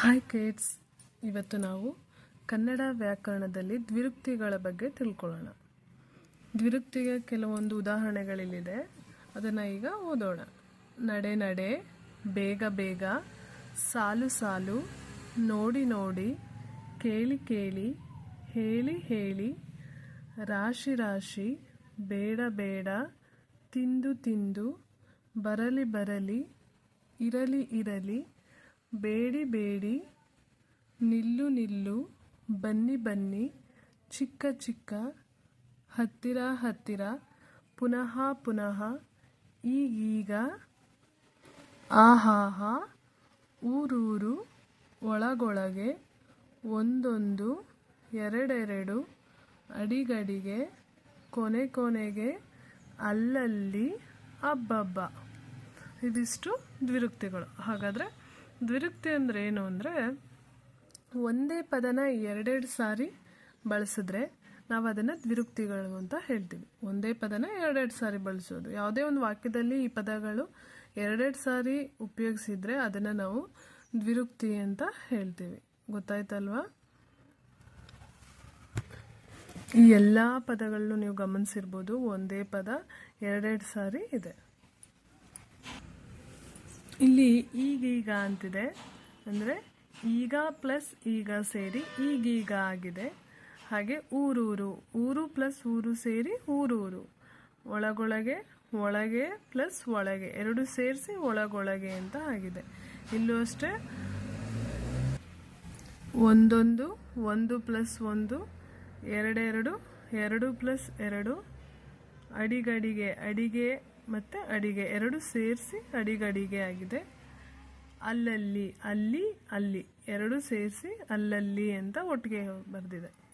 Hi ಕೇಟ್ಸ್ ಇವತ್ತು ನಾವು ಕನ್ನಡ ವ್ಯಾಕರಣದಲ್ಲಿ ದ್ವಿರುಕ್ತಿಗಳ ಬಗ್ಗೆ ತಿಳ್ಕೊಳ್ಳೋಣ. ದ್ವಿರುಕ್ತಿಗೆ ಕೆಲವೊಂದು ಉದಾಹರಣೆಗಳಿಲ್ಲಿದೆ. ಅದನ್ನು ಈಗ ಓದೋಣ. ನಡೆ ನಡೆ, ಬೇಗ ಬೇಗ, ಸಾಲು ಸಾಲು, ನೋಡಿ ನೋಡಿ, ಕೇಳಿ ಕೇಳಿ, ಹೇಳಿ ಹೇಳಿ, ರಾಶಿ ರಾಶಿ, ಬೇಡ ಬೇಡ, ತಿಂದು ತಿಂದು, ಬರಲಿ ಬರಲಿ, ಇರಲಿ ಇರಲಿ ಬೇಡಿ ಬೇಡಿ, ನಿಲ್ಲು ನಿಲ್ಲು, ಬನ್ನಿ ಬನ್ನಿ, ಚಿಕ್ಕ ಚಿಕ್ಕ, ಹತ್ತಿರ ಹತ್ತಿರ, ಪುನಃ ಪುನಃ, ಈಗೀಗ, ಆಹಾಹಾ, ಊರೂರು, ಒಳಗೊಳಗೆ, ಒಂದೊಂದು, ಎರಡೆರಡು, ಅಡಿಗಡಿಗೆ, ಕೊನೆ ಕೊನೆಗೆ, ಅಲ್ಲಲ್ಲಿ, ಅಬ್ಬಬ್ಬ. ಇದಿಷ್ಟು ದ್ವಿರುಕ್ತಿಗಳು. ಹಾಗಾದರೆ ದ್ವಿರುಕ್ತಿ ಅಂದರೆ ಏನು ಅಂದರೆ ಒಂದೇ ಪದನ ಎರಡೆರಡು ಸಾರಿ ಬಳಸಿದ್ರೆ ನಾವು ಅದನ್ನು ದ್ವಿರುಕ್ತಿಗಳು ಅಂತ ಹೇಳ್ತೀವಿ. ಒಂದೇ ಪದನ ಎರಡೆರಡು ಸಾರಿ ಬಳಸೋದು. ಯಾವುದೇ ಒಂದು ವಾಕ್ಯದಲ್ಲಿ ಈ ಪದಗಳು ಎರಡೆರಡು ಸಾರಿ ಉಪಯೋಗಿಸಿದ್ರೆ ಅದನ್ನು ನಾವು ದ್ವಿರುಕ್ತಿ ಅಂತ ಹೇಳ್ತೀವಿ. ಗೊತ್ತಾಯ್ತಲ್ವಾ? ಈ ಎಲ್ಲ ಪದಗಳನ್ನು ನೀವು ಗಮನಿಸಿರ್ಬೋದು ಒಂದೇ ಪದ ಎರಡೆರಡು ಸಾರಿ ಇದೆ. ಇಲ್ಲಿ ಈಗೀಗ ಅಂತಿದೆ. ಅಂದರೆ ಈಗ ಪ್ಲಸ್ ಈಗ ಸೇರಿ ಈಗೀಗ ಆಗಿದೆ. ಹಾಗೆ ಊರೂರು ಊರು ಪ್ಲಸ್ ಊರು ಸೇರಿ ಊರೂರು ಒಳಗೊಳಗೆ, ಒಳಗೆ ಪ್ಲಸ್ ಒಳಗೆ, ಎರಡು ಸೇರಿಸಿ ಒಳಗೊಳಗೆ ಅಂತ ಆಗಿದೆ. ಇಲ್ಲೂ ಅಷ್ಟೇ ಒಂದೊಂದು, ಒಂದು ಪ್ಲಸ್ ಒಂದು ಎರಡೆರಡು ಎರಡು ಪ್ಲಸ್ ಎರಡು, ಅಡಿಗಡಿಗೆ, ಅಡಿಗೆ ಮತ್ತು ಅಡಿಗೆ ಎರಡು ಸೇರಿಸಿ ಅಡಿಗಡಿಗೆ ಆಗಿದೆ. ಅಲ್ಲಲ್ಲಿ ಅಲ್ಲಿ ಅಲ್ಲಿ ಎರಡು ಸೇರಿಸಿ ಅಲ್ಲಲ್ಲಿ ಅಂತ ಒಟ್ಟಿಗೆ ಬರೆದಿದೆ.